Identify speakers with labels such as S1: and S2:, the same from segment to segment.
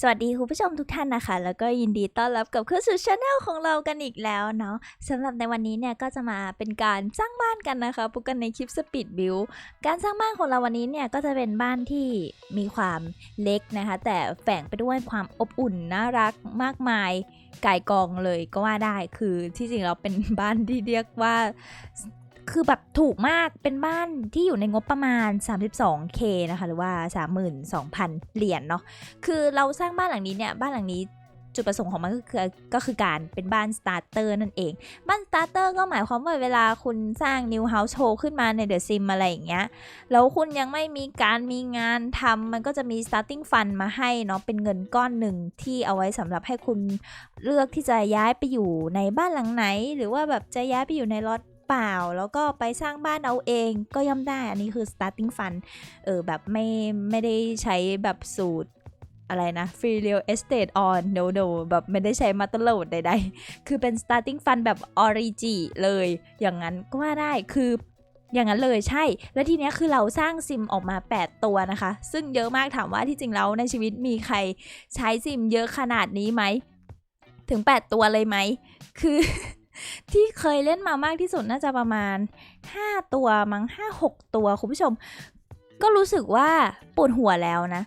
S1: สวัสดีคุณผู้ชมทุกท่านนะคะ แล้วก็ยินดีต้อนรับกลับเข้าสู่ช anel ของเรากันอีกแล้วเนาะสำหรับในวันนี้เนี่ยก็จะมาเป็นการสร้างบ้านกันนะคะพบกันในคลิปสปีดบิวการสร้างบ้านของเราวันนี้เนี่ยก็จะเป็นบ้านที่มีความเล็กนะคะ แต่แฝงไปด้วยความอบอุ่นน่ารักมากมายไก่กองเลยก็ว่าได้คือที่จริงเราเป็นบ้านที่เรียกว่า คือแบบถูกมากเป็นบ้านที่อยู่ในงบประมาณ 32k นะคะ หรือว่า 32,000 เหรียญเนาะคือเราสร้างบ้านหลังนี้เนี่ย บ้านหลังนี้จุดประสงค์ของมันก็คือก็คือการเป็นบ้านสตาร์เตอร์นั่นเอง บ้านสตาร์เตอร์ก็หมายความว่าเวลาคุณสร้าง New House Show ขึ้นมาใน The Sim อะไรอย่างเงี้ย แล้วคุณยังไม่มีการมีงานทำมันก็จะมี starting fund มาให้เนาะเป็นเงินก้อนหนึ่งที่เอาไว้สำหรับให้คุณเลือกที่จะย้ายไปอยู่ในบ้านหลังไหน หรือว่าแบบจะย้ายไปอยู่ในรถ ปล่า แล้วก็ไปสร้างบ้านเอาเองก็ย่อมได้ อันนี้คือ starting fund เออแบบไม่ไม่ได้ใช้แบบสูตรอะไรนะ free real estate on no no แบบไม่ได้ใช้มาตลอดใดๆ คือเป็น starting fund แบบ origi เลย อย่างนั้นก็ว่าได้ คืออย่างนั้นเลยใช่ แล้วทีเนี้ยคือเราสร้างซิมออกมา 8 ตัวนะคะ ซึ่งเยอะมากถามว่าที่จริงแล้วในชีวิตมีใครใช้ซิมเยอะขนาดนี้ไหม ถึง 8 ตัวเลยไหม คือ ที่เคยเล่นมามากที่สุดน่าจะประมาณ 5 ตัวมั้ง5 6 ตัวคุณผู้ชม ก็รู้สึกว่าปวดหัวแล้วนะ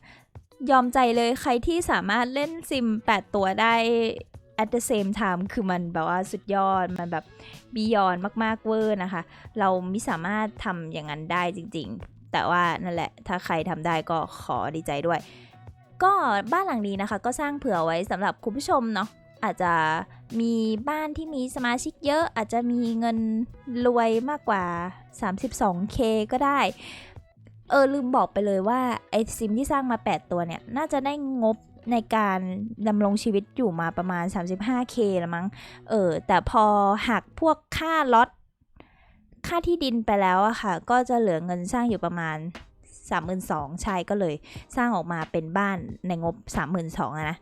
S1: ยอมใจเลยใครที่สามารถเล่นซิม 8 ตัวได้ at the same time คือมันแบบว่าสุดยอด มันแบบบียอนมาก ๆ เวอร์นะคะ เราไม่สามารถทำอย่างนั้นได้จริง ๆ แต่ว่านั่นแหละ ถ้าใครทำได้ก็ขอดีใจด้วย ก็บ้านหลังนี้นะคะ ก็สร้างเผื่อไว้สำหรับคุณผู้ชมเนาะ อาจจะมีบ้านที่มีสมาชิกเยอะ อาจจะมีเงินรวยมากกว่า 32k ก็ได้ เออลืมบอกไปเลยว่าไอซิมที่สร้างมา 8 ตัวเนี่ย น่าจะได้งบในการดำรงชีวิตอยู่มาประมาณ 35k ละมั้ง เออ แต่พอหักพวกค่าล็อตค่าที่ดินไปแล้วอะค่ะ ก็จะเหลือเงินสร้างอยู่ประมาณ 32,000ใช่ก็เลยสร้างออกมาเป็นบ้านในงบ 32,000อะนะ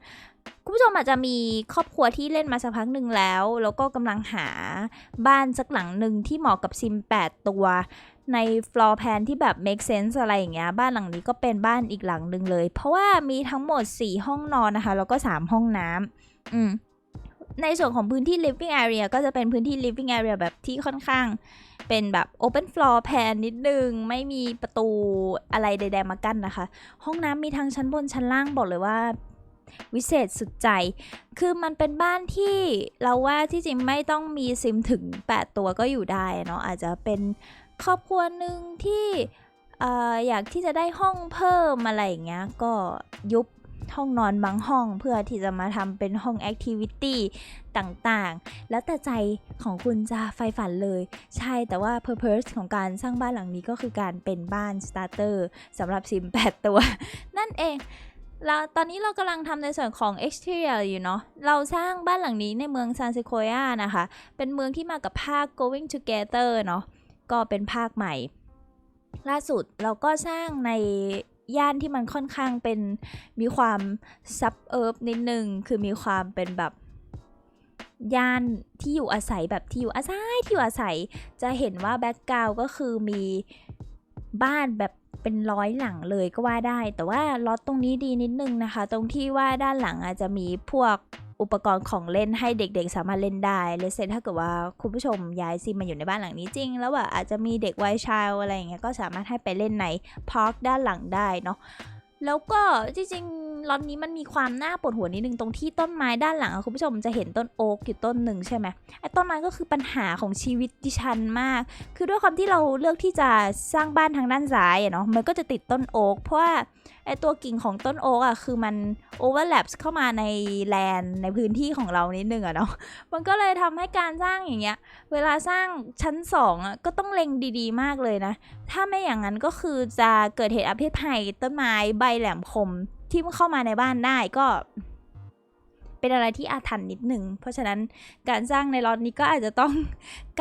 S1: คุณผู้ชมอาจจะมีครอบครัวที่เล่นมาสักพักหนึ่งแล้ว แล้วก็กำลังหาบ้านสักหลังหนึ่งที่เหมาะกับซิม 8 ตัว ใน floor plan ที่แบบ make sense อะไรอย่างเงี้ย บ้านหลังนี้ก็เป็นบ้านอีกหลังหนึ่งเลย เพราะว่ามีทั้งหมด 4 ห้องนอนนะคะ แล้วก็ 3 ห้องน้ำอืมในส่วนของพื้นที่ living area ก็จะเป็นพื้นที่ living area แบบที่ค่อนข้างเป็นแบบ open floor plan นิดนึง ไม่มีประตูอะไรใดๆมากั้นนะคะ ห้องน้ำมีทั้งชั้นบนชั้นล่างบอกเลยว่า วิเศษสุดใจ คือมันเป็นบ้านที่เราว่าที่จริงไม่ต้องมีซิมถึง 8 ตัวก็อยู่ได้เนาะอาจจะเป็นครอบครัวหนึ่งที่อออยากที่จะได้ห้องเพิ่มอะไรอย่างเงี้ยก็ยุบห้องนอนบางห้องเพื่อที่จะมาทำเป็นห้องแอคทิวิตี้ต่างๆ แล้วแต่ใจของคุณจะไฟฝันเลย ใช่แต่ว่า Purpose ของการสร้างบ้านหลังนี้ก็คือการเป็นบ้านสตาร์เตอร์สำหรับซิม 8 ตัว นั่นเอง แล้วตอนนี้เรากำลังทำในส่วนของ exterior อยู่เนาะ เราสร้างบ้านหลังนี้ในเมืองซาน s ซ q u o านะคะ เป็นเมืองที่มากับภาค going together เนาะ ก็เป็นภาคใหม่ ล่าสุดเราก็สร้างในย่านที่มันค่อนข้างเป็นมีความซับเอิร์บนิดนึง คือมีความเป็นแบบย่านที่อยู่อาศัยแบบที่อยู่อาศัยที่อยู่อาศัย จะเห็นว่าแบ็กกราวก็คือมีบ้านแบบ เป็นร้อยหลังเลยก็ว่าได้ แต่ว่าล็อตตรงนี้ดีนิดนึงนะคะ ตรงที่ว่าด้านหลังอาจจะมีพวกอุปกรณ์ของเล่นให้เด็กๆ สามารถเล่นได้เลเซนถ้าเกิดว่าคุณผู้ชมย้ายซิมมาอยู่ในบ้านหลังนี้จริง แล้วว่าอาจจะมีเด็กวัยชายอะไรอย่างเงี้ยก็สามารถให้ไปเล่นในพาร์คด้านหลังได้เนาะ แล้วก็จริงๆล็อตนี้มันมีความน่าปวดหัวนิดนึงตรงที่ต้นไม้ด้านหลังคุณผู้ชมจะเห็นต้นโอ๊กอยู่ต้นหนึ่งใช่ไหมไอ้ต้นไม้ก็คือปัญหาของชีวิตดิฉันมาก คือด้วยความที่เราเลือกที่จะสร้างบ้านทางด้านซ้ายเนาะมันก็จะติดต้นโอ๊กเพราะว่าไอ้ตัวกิ่งของต้นโอ๊กอะคือมันโอเวอร์แลปเข้ามาในแลนในพื้นที่ของเรานิดนึงอะเนาะมันก็เลยทำให้การสร้างอย่างเงี้ย เวลาสร้างชั้นสองอะก็ต้องเล็งดีๆ มากเลยนะ ถ้าไม่อย่างนั้นก็คือจะเกิดเหตุอภิภัยต้นไม้บแหลมคมที่เข้ามาในบ้านได้ก็ เป็นอะไรที่อาถรรพ์นิดหนึ่ง เพราะฉะนั้นการสร้างในล็อตนี้ก็อาจจะต้อง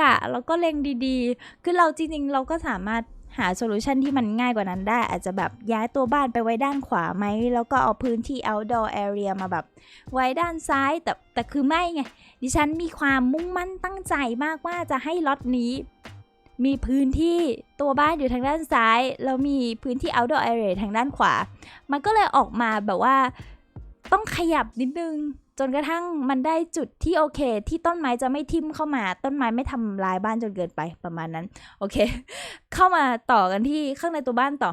S1: กะแล้วก็เล็งดีๆ คือเราจริงๆ เราก็สามารถหาโซลูชันที่มันง่ายกว่านั้นได้ อาจจะแบบย้ายตัวบ้านไปไว้ด้านขวาไหม แล้วก็เอาพื้นที่ outdoor area มาแบบ ไว้ด้านซ้าย แต่แต่คือไม่ไง ดิฉันมีความมุ่งมั่นตั้งใจมากว่าจะให้ล็อตนี้ มีพื้นที่ตัวบ้านอยู่ทางด้านซ้าย แล้วมีพื้นที่ outdoor area ทางด้านขวา มันก็เลยออกมาแบบว่าต้องขยับนิดนึง จนกระทั่งมันได้จุดที่โอเค ที่ต้นไม้จะไม่ทิ่มเข้ามา ต้นไม้ไม่ทำลายบ้านจนเกินไปประมาณนั้น โอเค เข้ามาต่อกันที่ข้างในตัวบ้านต่อ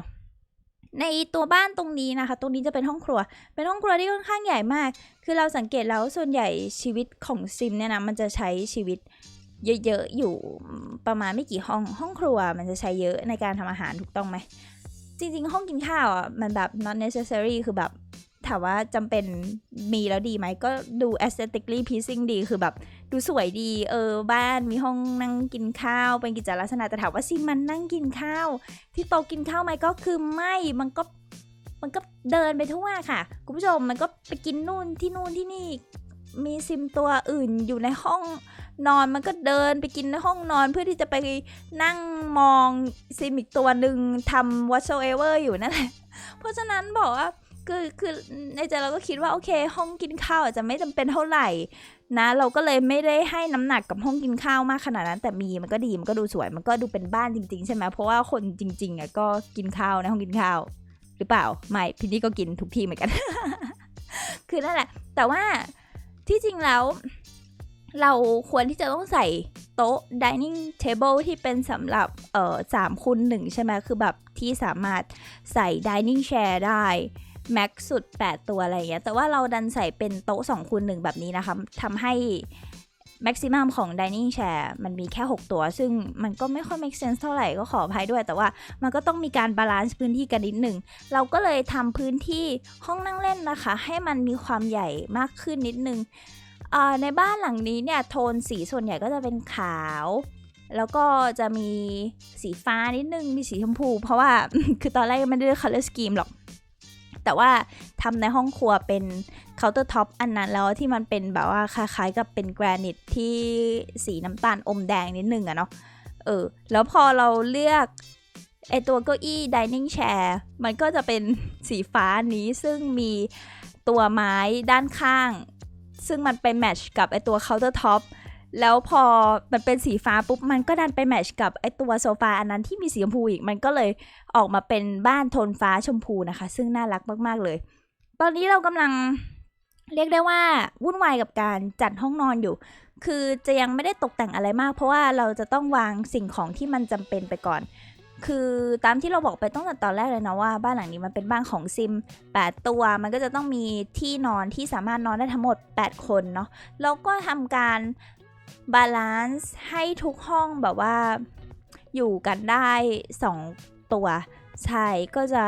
S1: ในตัวบ้านตรงนี้นะคะ ตรงนี้จะเป็นห้องครัว เป็นห้องครัวที่ค่อนข้างใหญ่มาก คือเราสังเกตแล้วส่วนใหญ่ชีวิตของซิมเนี่ยนะมันจะใช้ชีวิต เยอะๆอยู่ประมาณไม่กี่ห้องห้องครัวมันจะใช้เยอะในการทำอาหารถูกต้องไหม จริง ๆ ห้องกินข้าวอะมันแบบ not necessary คือแบบถามว่าจำเป็นมีแล้วดีไหมก็ดู aesthetically pleasing ดีคือแบบดูสวยดี เออ บ้านมีห้องนั่งกินข้าวเป็นกิจลักษณะแต่ถามว่าซิมมันนั่งกินข้าว ที่โต๊ะกินข้าวไหมก็คือไม่มันก็มันก็เดินไปทั่วค่ะ คุณผู้ชมมันก็ไปกินนู่นที่นู่นที่นี่ มีซิมตัวอื่นอยู่ในห้องนอนมันก็เดินไปกินในห้องนอนเพื่อที่จะไปนั่งมองซิมอีกตัวหนึ่งทำ whatsoever อยู่นั่นแหละ เพราะฉะนั้นบอกว่าคือคือในใจเราก็คิดว่าโอเค ห้องกินข้าวอาจจะไม่จำเป็นเท่าไหร่นะ เราก็เลยไม่ได้ให้น้ำหนักกับห้องกินข้าวมากขนาดนั้น แต่มีมันก็ดีมันก็ดูสวย มันก็ดูเป็นบ้านจริง ๆ ใช่ไหมเพราะว่าคนจริง ๆอะก็กินข้าวในห้องกินข้าว หรือเปล่าไม่พี่นี่ก็กินทุกที่เหมือนกัน คือนั่นแหละ แต่ว่า ที่จริงแล้วเราควรที่จะต้องใส่โต๊ะ dining table ที่เป็นสำหรับเอ่อสามคูณหนึ่งใช่ไหมคือแบบที่สามารถใส่ dining chair ได้แม็กสุด 8 ตัวอะไรอย่างเงี้ย แต่ว่าเราดันใส่เป็นโต๊ะ2คูณ1แบบนี้นะคะทำให้ maximum ของ dining chair มันมีแค่ 6 ตัว ซึ่งมันก็ไม่ค่อย make sense เท่าไหร่ก็ขออภัยด้วย แต่ว่ามันก็ต้องมีการบาลานซ์พื้นที่กันนิดหนึ่ง เราก็เลยทำพื้นที่ห้องนั่งเล่นนะคะ ให้มันมีความใหญ่มากขึ้นนิดนึงในบ้านหลังนี้เนี่ยโทนสีส่วนใหญ่ก็จะเป็นขาว แล้วก็จะมีสีฟ้านิดนึง มีสีชมพู เพราะว่าคือตอนแรกไม่ได้ color scheme หรอก แต่ว่าทำในห้องครัวเป็นเคาน์เตอร์ท็อปอันนั้นแล้วที่มันเป็นแบบว่าคล้ายๆกับเป็นแกรนิตที่สีน้ำตาลอมแดงนิดนึงอะเนาะเออแล้วพอเราเลือกไอตัวเก้าอี้ dining chair มันก็จะเป็นสีฟ้านี้ซึ่งมีตัวไม้ด้านข้าง ซึ่งมันไปแมทช์กับไอตัวเคาน์เตอร์ท็อป แล้วพอมันเป็นสีฟ้าปุ๊บ มันก็ดันไปแมชกับไอตัวโซฟาอันนั้นที่มีสีชมพูอีก มันก็เลยออกมาเป็นบ้านโทนฟ้าชมพูนะคะ ซึ่งน่ารักมากๆเลย ตอนนี้เรากำลังเรียกได้ว่าวุ่นวายกับการจัดห้องนอนอยู่ คือจะยังไม่ได้ตกแต่งอะไรมาก เพราะว่าเราจะต้องวางสิ่งของที่มันจำเป็นไปก่อน คือตามที่เราบอกไปตั้งแต่ตอนแรกเลยนะว่าบ้านหลังนี้มันเป็นบ้านของซิม 8 ตัว มันก็จะต้องมีที่นอนที่สามารถนอนได้ทั้งหมด 8 คนเนาะ แล้วก็ทำการ บาลานซ์ให้ทุกห้องแบบว่าอยู่กันได้ 2 ตัวใช่ก็จะ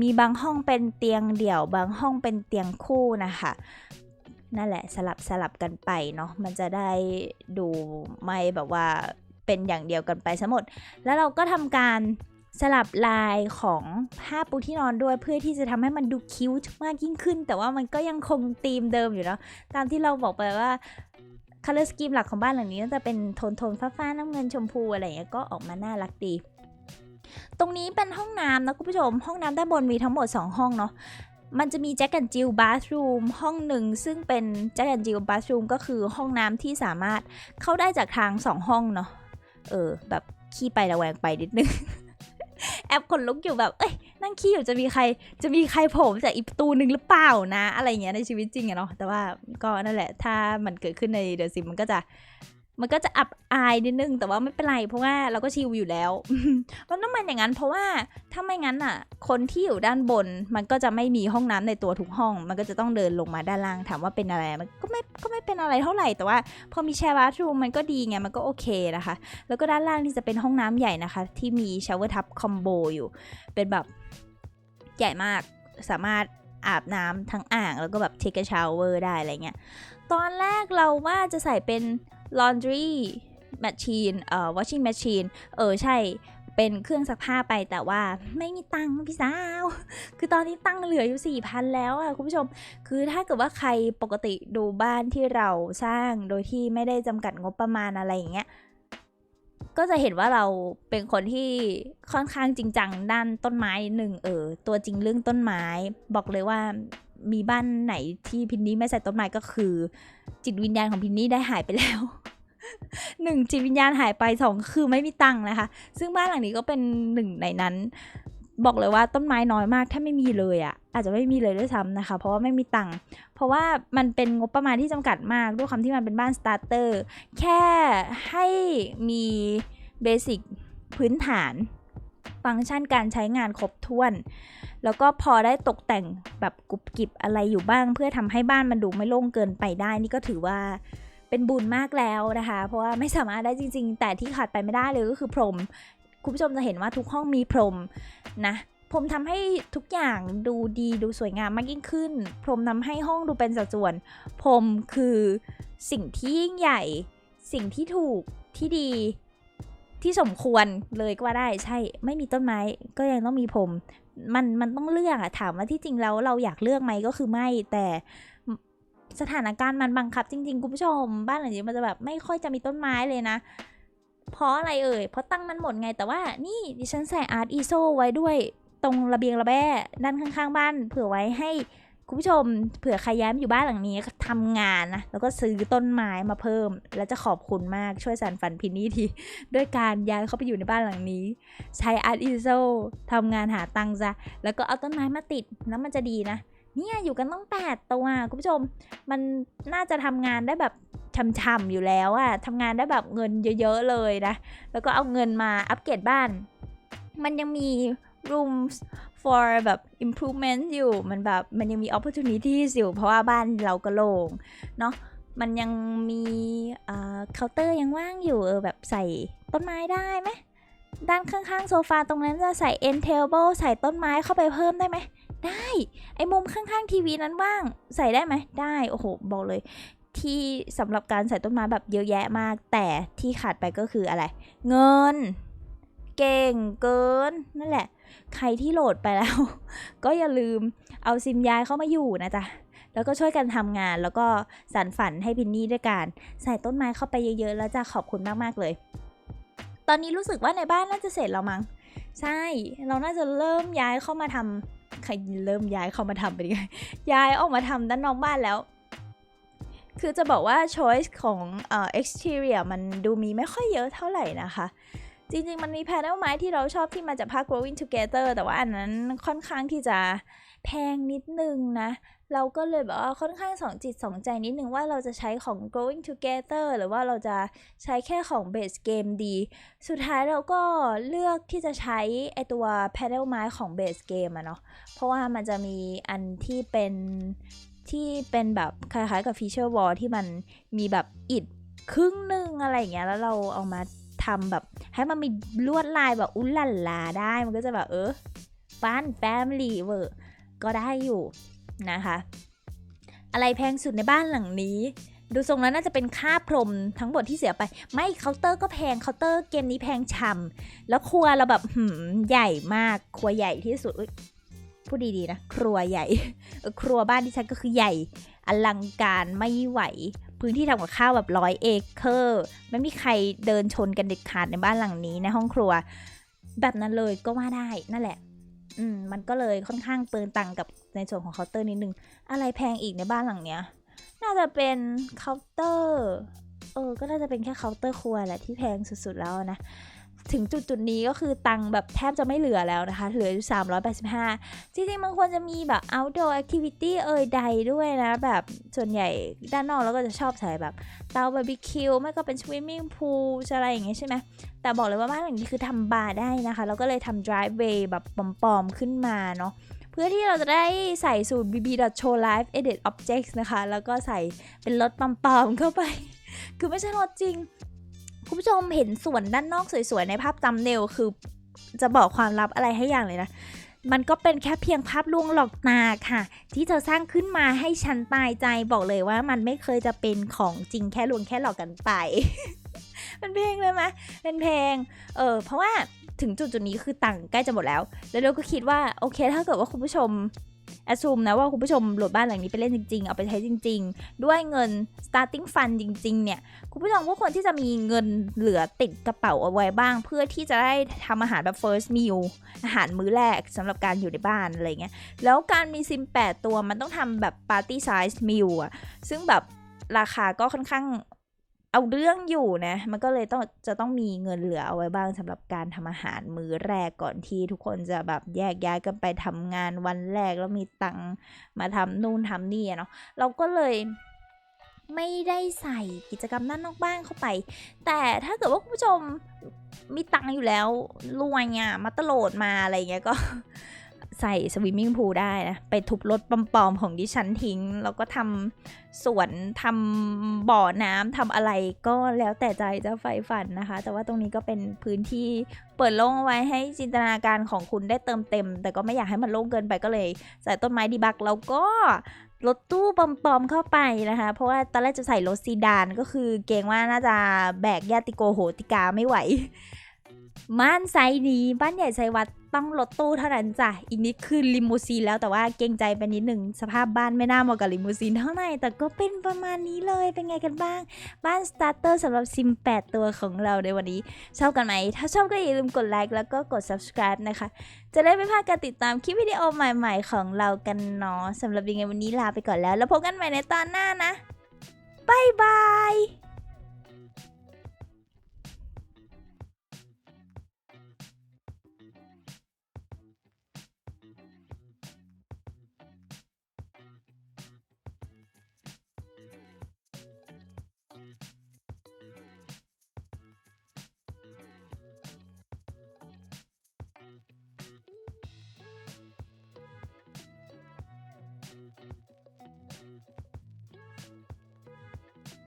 S1: มีบางห้องเป็นเตียงเดี่ยว บางห้องเป็นเตียงคู่นะคะ นั่นแหละสลับสลับกันไปเนาะมันจะได้ดูไม่แบบว่าเป็นอย่างเดียวกันไปซะหมด แล้วเราก็ทำการสลับลายของผ้าปูที่นอนด้วยเพื่อที่จะทำให้มันดูคิ้วมากยิ่งขึ้น แต่ว่ามันก็ยังคงธีมเดิมอยู่เนาะตามที่เราบอกไปว่า color scheme หลักของบ้านหลังนี้จะเป็นโทนโทนฟ้าๆน้ำเงินชมพูอะไรเงี้ยก็ออกมาน่ารักดี ตรงนี้เป็นห้องน้ำนะคุณผู้ชม ห้องน้ำด้านบนมีทั้งหมด 2 ห้องเนาะมันจะมีแจ็คแอนจิลบาร์รูมห้องหนึ่งซึ่งเป็นแจ็คแอนจิลบาร์รูมก็คือห้องน้ำที่สามารถเข้าได้จากทาง 2 ห้องเนาะเออแบบขี้ไประแวงไปนิดนึง แอบขนลุกอยู่แบบ เอ้ย นั่งขี้อยู่จะมีใคร จะมีใครโผล่จากอีกประตูหนึ่งหรือเปล่านะ อะไรเงี้ยในชีวิตจริงอะเนาะ แต่ว่าก็นั่นแหละ ถ้ามันเกิดขึ้นในเดอะซิมมันก็จะ มันก็จะอับอายนิดนึง แต่ว่าไม่เป็นไรเพราะว่าเราก็ชิลอยู่แล้วมันต้องเป็นอย่างนั้นเพราะว่าถ้าไม่งั้นอะ คนที่อยู่ด้านบนมันก็จะไม่มีห้องน้ำในตัวทุกห้อง มันก็จะต้องเดินลงมาด้านล่างถามว่าเป็นอะไรมันก็ไม่ก็ไม่เป็นอะไรเท่าไหร่แต่ว่าพอมีแชร์บาร์รูมมันก็ดีไงมันก็โอเคนะคะ แล้วก็ด้านล่างนี่จะเป็นห้องน้ำใหญ่นะคะ ที่มีชาวเวอร์ทับคอมโบอยู่เป็นแบบใหญ่มากสามารถอาบน้ำทั้งอ่างแล้วก็แบบเทคชาวเวอร์ได้อะไรเงี้ย ตอนแรกเราว่าจะใส่เป็น laundry machine เอ่อ washing machine เออใช่เป็นเครื่องซักผ้าไปแต่ว่าไม่มีตังค์พี่สาว คือตอนนี้ตังค์เหลืออยู่สี่พันแล้วอะคุณผู้ชม คือถ้าเกิดว่าใครปกติดูบ้านที่เราสร้างโดยที่ไม่ได้จำกัดงบประมาณอะไรอย่างเงี้ย ก็จะเห็นว่าเราเป็นคนที่ค่อนข้างจริงจังด้านต้นไม้หนึ่งเออตัวจริงเรื่องต้นไม้ บอกเลยว่า มีบ้านไหนที่พินนี่ไม่ใส่ต้นไม้ก็คือ จิตวิญญาณของพินนี่ได้หายไปแล้วหนึ่งจิตวิญญาณหายไปสองคือไม่มีตังค์นะคะ ซึ่งบ้านหลังนี้ก็เป็นหนึ่งในนั้น บอกเลยว่าต้นไม้น้อยมากถ้าไม่มีเลยอะ่ะ อาจจะไม่มีเลยด้วยซ้ำนะคะ เพราะว่าไม่มีตังค์เพราะว่ามันเป็นงบประมาณที่จำกัดมากด้วยความที่มันเป็นบ้านสตาร์เตอร์แค่ให้มีเบสิกพื้นฐาน ฟังก์ชันการใช้งานครบถ้วน แล้วก็พอได้ตกแต่งแบบกรุบกริบอะไรอยู่บ้าง เพื่อทำให้บ้านมันดูไม่โล่งเกินไปได้ นี่ก็ถือว่าเป็นบุญมากแล้วนะคะ เพราะว่าไม่สามารถได้จริง ๆ แต่ที่ขาดไปไม่ได้เลยก็คือพรม คุณผู้ชมจะเห็นว่าทุกห้องมีพรมนะพรมทำให้ทุกอย่างดูดีดูสวยงามมากยิ่งขึ้น พรมทำให้ห้องดูเป็นสัดส่วน พรมคือสิ่งที่ยิ่งใหญ่ สิ่งที่ถูกที่ดีที่สมควรเลยก็ว่าได้ใช่ไม่มีต้นไม้ก็ยังต้องมีพรม มันมันต้องเลือกอะถามว่าที่จริงแล้วเราอยากเลือกไหมก็คือไม่ แต่สถานการณ์มันบังคับจริงๆคุณผู้ชม บ้านหลังนี้มันจะแบบไม่ค่อยจะมีต้นไม้เลยนะ เพราะอะไรเอ่ยเพราะตั้งมันหมดไงแต่ว่านี่ดิฉันใส่อาร์ตอีโซไว้ด้วยตรงระเบียงระแบ้ด้านข้างๆ บ้าน เผื่อไว้ให้ คุณผู้ชมเผื่อใครย้ายมาอยู่บ้านหลังนี้ทำงานนะแล้วก็ซื้อต้นไม้มาเพิ่ม แล้วจะขอบคุณมากช่วยสานฝันพินนี่ทีด้วยการย้ายเข้าไปอยู่ในบ้านหลังนี้ ใช้อาร์ตอีโซทำงานหาตังค์จ้ะแล้วก็เอาต้นไม้มาติดแล้วมันจะดีนะเนี่ยอยู่กันต้องแปดตัวคุณผู้ชม มันน่าจะทำงานได้แบบช่ำๆอยู่แล้วอะทำงานได้แบบเงินเยอะๆเลยนะ แล้วก็เอาเงินมาอัปเกรดบ้าน มันยังมี room for แบบ improvement อยู่ มันแบบ มันยังมี opportunities อยู่ เพราะว่าบ้านเราก็โล่งเนาะ มันยังมีเคาน์เตอร์ยังว่างอยู่ เออแบบใส่ต้นไม้ได้ไหม ด้านข้างๆ โซฟาตรงนั้นจะใส่ end table ใส่ต้นไม้เข้าไปเพิ่มได้ไหม ได้ ไอ้มุมข้างๆทีวีนั้นว่าง ใส่ได้ไหม ได้ โอ้โห บอกเลยที่สำหรับการใส่ต้นไม้แบบเยอะแยะมาก แต่ที่ขาดไปก็คืออะไร เงิน เก่งเกินนั่นแหละ ใครที่โหลดไปแล้ว ก็อย่าลืมเอาซิมย้ายเข้ามาอยู่นะจ๊ะแล้วก็ช่วยกันทำงานแล้วก็สานฝันให้พินนี่ด้วยการใส่ต้นไม้เข้าไปเยอะๆ แล้วจะขอบคุณมากๆเลย ตอนนี้รู้สึกว่าในบ้านน่าจะเสร็จแล้วมั้งใช่เราน่าจะเริ่มย้ายเข้ามาทำใครเริ่มย้ายเข้ามาทำไปยังไงย้ายออกมาทำด้านนอกบ้านแล้ว คือจะบอกว่า choice ของเอ่อ exterior มันดูมีไม่ค่อยเยอะเท่าไหร่นะคะ จริงๆ มันมีแพนเนลไม้ที่เราชอบที่มาจากภาค growing together แต่ว่าอันนั้นค่อนข้างที่จะแพงนิดนึงนะ เราก็เลยแบบว่าค่อนข้างสองจิตสองใจนิดนึงว่าเราจะใช้ของ growing together หรือว่าเราจะใช้แค่ของ base game ดี สุดท้ายเราก็เลือกที่จะใช้ไอตัวแพนเนลไม้ของ base game อะเนาะ เพราะว่ามันจะมีอันที่เป็นที่เป็นแบบคล้ายๆกับฟีเจอร์วอลที่มันมีแบบอิดครึ่งหนึ่งอะไรอย่างเงี้ยแล้วเราเอามา ทำแบบ ให้มันมีลวดลายแบบอุ้ลันลาได้มันก็จะแบบเออฟันแฟมลี่เวอร์ก็ได้อยู่นะคะ อะไรแพงสุดในบ้านหลังนี้ ดูทรงแล้วน่าจะเป็นค่าพรมทั้งหมดที่เสียไป ไม่เคาน์เตอร์ก็แพงเคาน์เตอร์เกมนี้แพงฉ่ำแล้วครัวเราแบบหืมใหญ่มากครัวใหญ่ที่สุดพูดดีๆนะ ครัวใหญ่ ครัวบ้านที่ฉันก็คือใหญ่อลังการไม่ไหว พื้นที่ทำกับข้าวแบบร้อยเอเคอร์ ไม่มีใครเดินชนกันเด็ดขาดในบ้านหลังนี้ในห้องครัว แบบนั้นเลยก็ว่าได้นั่นแหละ อืมมันก็เลยค่อนข้างเปลืองตังกับในส่วนของเคาน์เตอร์นิดนึง อะไรแพงอีกในบ้านหลังเนี้ย น่าจะเป็นเคาน์เตอร์ เออ ก็น่าจะเป็นแค่เคาน์เตอร์ครัวแหละที่แพงสุดๆแล้วนะ ถึงจุดจุดๆนี้ก็คือตังแบบแทบจะไม่เหลือแล้วนะคะ เหลืออยู่ 385 จริงๆ มันควรจะมีแบบ outdoor activity เอ่ยใดด้วยนะ แบบส่วนใหญ่ด้านนอกเราก็จะชอบใส่แบบ เตาบาร์บีคิวไม่ก็เป็น swimming pool อะไรอย่างเงี้ยใช่ไหม แต่บอกเลยว่าบ้านหลังนี้คือทำบาร์ได้นะคะ แล้วก็เลยทำ driveway แบบปลอมๆ ขึ้นมาเนาะเพื่อที่เราจะได้ใส่สูตร bb show live edit objects นะคะ แล้วก็ใส่เป็นรถปลอมๆเข้าไป คือไม่ใช่รถจริง คุณผู้ชมเห็นส่วนด้านนอกสวยๆ ในภาพจำเนลคือจะบอกความลับอะไรให้อย่างเลยนะ มันก็เป็นแค่เพียงภาพลวงหลอกตาค่ะ ที่เธอสร้างขึ้นมาให้ฉันตายใจบอกเลยว่ามันไม่เคยจะเป็นของจริงแค่ลวงแค่หลอกกันไป เป็นเพลงเลยไหมเป็นเพลง เออเพราะว่าถึงจุดจุดๆนี้คือตังใกล้จะหมดแล้ว แล้วเราก็คิดว่าโอเค ถ้าเกิดว่าคุณผู้ชม a s ซูมนะว่าคุณผู้ชมโหลดบ้านหลังนี้ไปเล่นจริง ๆ เอาไปใช้จริง ๆ ด้วยเงิน starting fund จริง ๆ เนี่ย คุณผู้ชมก็ควรที่จะมีเงินเหลือติดกระเป๋าเอาไว้บ้าง เพื่อที่จะได้ทำอาหารแบบ first meal อาหารมื้อแรกสำหรับการอยู่ในบ้านอะไรเงี้ย แล้วการมีซิม 8 ตัวมันต้องทำแบบ party size meal อะซึ่งแบบราคาก็ค่อนข้าง เอาเรื่องอยู่นะ มันก็เลยต้องจะต้องมีเงินเหลือเอาไว้บ้างสำหรับการทำอาหารมื้อแรกก่อนที่ทุกคนจะแบบแยกย้ายกันไปทำงานวันแรกแล้วมีตังมาทำนู่นทำนี่เนาะเราก็เลยไม่ได้ใส่กิจกรรมด้านนอกบ้านเข้าไป แต่ถ้าเกิดว่าคุณผู้ชมมีตังอยู่แล้วรวยอะมาตโหลดมาอะไรเงี้ยก็ ใส่สวิมมิ่งพูลได้นะ ไปทุบรถปอมๆของดิฉันทิ้ง แล้วก็ทำสวนทำบ่อน้ำทำอะไรก็แล้วแต่ใจจะใฝ่ฝันนะคะ แต่ว่าตรงนี้ก็เป็นพื้นที่เปิดโล่งเอาไว้ให้จินตนาการของคุณได้เติมเต็ม แต่ก็ไม่อยากให้มันโล่งเกินไปก็เลยใส่ต้นไม้ดีบักแล้วก็รถตู้ปอมๆเข้าไปนะคะ เพราะว่าตอนแรกจะใส่รถซีดานก็คือเกรงว่าน่าจะแบกญาติโกโหติกาไม่ไหว ม่านไซนี้บ้านใหญ่ไซวัดต้องรถตู้เท่านั้นจ้ะ อีกนิดคือลิมูซีนแล้วแต่ว่าเกรงใจไปนิดหนึ่งสภาพบ้านไม่น่าเหมาะกับลิมูซีนเท่าไหร่แต่ก็เป็นประมาณนี้เลยเป็นไงกันบ้าง บ้านสตาร์เตอร์สำหรับซิม 8 ตัวของเราในวันนี้ ชอบกันไหม ถ้าชอบก็อย่าลืมกดไลค์แล้วก็กด subscribe นะคะ จะได้ไม่พลาดการติดตามคลิปวิดีโอใหม่ ๆ ของเรากันเนาะสำหรับยังไงวันนี้ลาไปก่อนแล้ว แล้วพบกันใหม่ในตอนหน้านะบายบาย